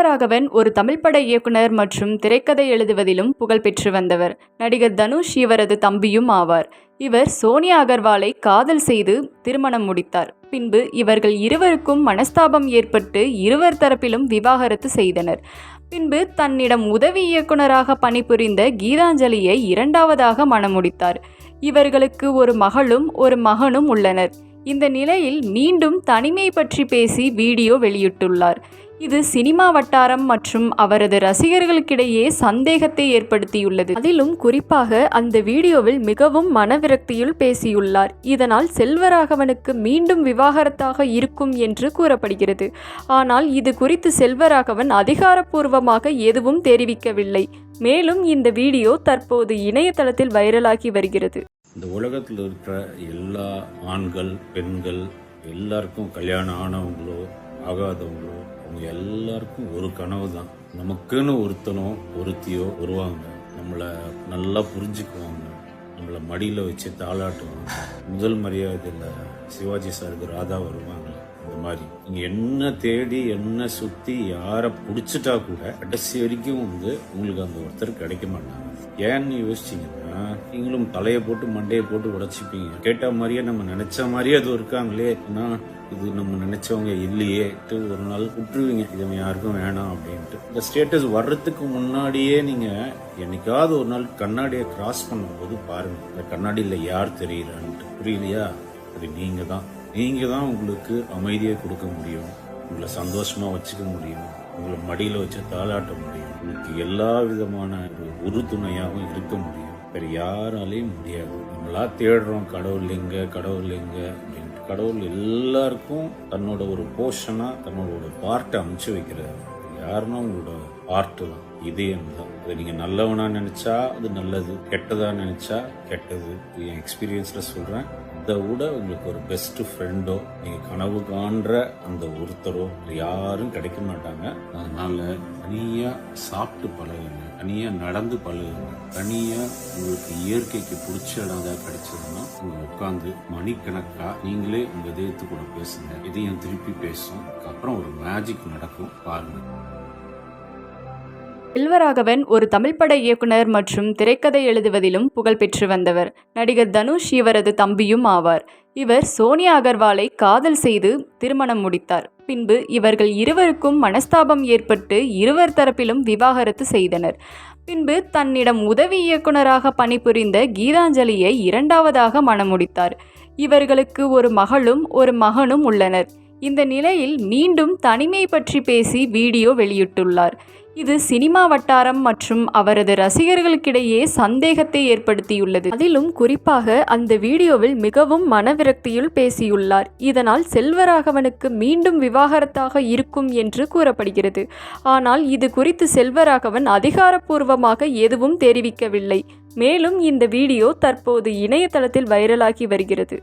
செல்வராகவன் ஒரு தமிழ் பட இயக்குனர் மற்றும் திரைக்கதை எழுதுவதிலும் புகழ்பெற்று வந்தவர். நடிகர் தனுஷ் இவரது தம்பியும் ஆவார். இவர் சோனியா அகர்வாலை காதல் செய்து திருமணம் முடித்தார். பின்பு இவர்கள் இருவருக்கும் மனஸ்தாபம் ஏற்பட்டு இருவர் தரப்பிலும் விவாகரத்து செய்தனர். பின்பு தன்னிடம் உதவி இயக்குனராக பணிபுரிந்த கீதாஞ்சலியை இரண்டாவதாக மணமுடித்தார் இவர்களுக்கு ஒரு மகளும் ஒரு மகனும் உள்ளனர். இந்த நிலையில் மீண்டும் தனிமை பற்றி பேசி வீடியோ வெளியிட்டுள்ளார். இது சினிமா வட்டாரம் மற்றும் அவரது ரசிகர்களுக்கிடையே சந்தேகத்தை ஏற்படுத்தியுள்ளது. அதிலும் குறிப்பாக அந்த வீடியோவில் மிகவும் மனவிரக்தியில் பேசியுள்ளார். இதனால் செல்வராகவனுக்கு மீண்டும் விவாகரத்தாக இருக்கும் என்று கூறப்படுகிறது. ஆனால் இது குறித்து செல்வராகவன் அதிகாரப்பூர்வமாக எதுவும் தெரிவிக்கவில்லை. மேலும் இந்த வீடியோ தற்போது இணையதளத்தில் வைரலாகி வருகிறது. இந்த உலகத்தில் இருக்கிற எல்லா ஆண்கள் பெண்கள் எல்லாருக்கும் கல்யாணம் ஆனவங்களோ ஆகாதவங்களோ அவங்க எல்லாருக்கும் ஒரு கனவு தான். நமக்குன்னு ஒருத்தனோ ஒருத்தியோ வருவாங்க. நம்மளை நல்லா புரிஞ்சுக்குவாங்க. நம்மளை மடியில் வச்சு தாளாட்டுவாங்க. முதல் மரியாதையில் சிவாஜி சாருக்கு ராதா வருவாங்க. இந்த மாதிரி. நீங்க என்ன தேடி என்ன சுத்தி யாரை புடிச்சிட்டா கூட கடைசி வரைக்கும் வந்து உங்களுக்கு அந்த ஒருத்தர் கிடைக்க மாட்டாங்க. ஏன்னு யோசிச்சீங்கன்னா நீங்களும் தலையை போட்டு மண்டையை போட்டு உடைச்சிப்பீங்க. கேட்ட மாதிரியே நம்ம நினைச்ச மாதிரியே அது இருக்காங்களே. ஆனா இது நம்ம நினைச்சவங்க இல்லையே ஒரு நாள் விட்டுருவீங்க. இது யாருக்கும் வேணாம் அப்படின்ட்டு. இந்த ஸ்டேட்டஸ் வர்றதுக்கு முன்னாடியே நீங்க என்னைக்காவது ஒரு நாள் கண்ணாடியை கிராஸ் பண்ணும்போது பாருங்க. இந்த கண்ணாடியில் யார் தெரியறான்ட்டு. புரியலையா அது நீங்க தான் நீங்க தான் உங்களுக்கு அமைதியை கொடுக்க முடியும் உங்களை சந்தோஷமா வச்சுக்க முடியும் உங்களை மடியில வச்சு தாளாட்ட முடியும். உங்களுக்கு எல்லா விதமான ஒரு உறுதுணையாகவும் இருக்க முடியும். வேற யாராலையும் முடியாது. நம்மளா தேடுறோம் கடவுள் எங்க கடவுள் எங்க அப்படின்ட்டு கடவுள் எல்லாருக்கும் தன்னோட ஒரு போர்ஷனா தன்னோட ஒரு பார்ட்டை அமைச்சு வைக்கிறார். யாருன்னா உங்களோட பார்ட்டு தான். இதயம் தான். அதை நீங்க நல்லவனா நினைச்சா அது நல்லது. கெட்டதா நினைச்சா கெட்டது. என் எக்ஸ்பீரியன்ஸ்ல சொல்றேன். அதை விட உங்களுக்கு ஒரு பெஸ்ட் ஃப்ரெண்டோ நீங்கள் கனவு காண்ற அந்த ஒருத்தரோ யாரும் கிடைக்க மாட்டாங்க. அதனால தனியாக சாப்பிட்டு பழகுங்க. தனியாக நடந்து பழகுங்க. தனியாக உங்களுக்கு இயற்கைக்கு பிடிச்ச இடம் ஏதாவது கிடைச்சதுன்னா உங்க உட்காந்து மணிக்கணக்கா நீங்களே உங்க இதயத்து கூட பேசுங்க. இதயம் திருப்பி பேசும். அதுக்கப்புறம் ஒரு மேஜிக் நடக்கும் பாருங்க. செல்வராகவன் ஒரு தமிழ் பட இயக்குனர் மற்றும் திரைக்கதை எழுதுவதிலும் புகழ்பெற்று வந்தவர். நடிகர் தனுஷ் இவரது தம்பியும் ஆவார். இவர் சோனியா அகர்வாலை காதல் செய்து திருமணம் முடித்தார். பின்பு இவர்கள் இருவருக்கும் மனஸ்தாபம் ஏற்பட்டு இருவர் தரப்பிலும் விவாகரத்து செய்தனர். பின்பு தன்னிடம் உதவி இயக்குனராக பணிபுரிந்த கீதாஞ்சலியை இரண்டாவதாக மணமுடித்தார். இவர்களுக்கு ஒரு மகளும் ஒரு மகனும் உள்ளனர். இந்த நிலையில் மீண்டும் தனிமை பற்றி பேசி வீடியோ வெளியிட்டுள்ளார். இது சினிமா வட்டாரம் மற்றும் அவரது ரசிகர்களுக்கிடையே சந்தேகத்தை ஏற்படுத்தியுள்ளது. அதிலும் குறிப்பாக அந்த வீடியோவில் மிகவும் மனவிரக்தியில் பேசியுள்ளார். இதனால் செல்வராகவனுக்கு மீண்டும் விவாகரத்தாக இருக்கும் என்று கூறப்படுகிறது. ஆனால் இது குறித்து செல்வராகவன் அதிகாரப்பூர்வமாக எதுவும் தெரிவிக்கவில்லை. மேலும் இந்த வீடியோ தற்போது இணையதளத்தில் வைரலாகி வருகிறது.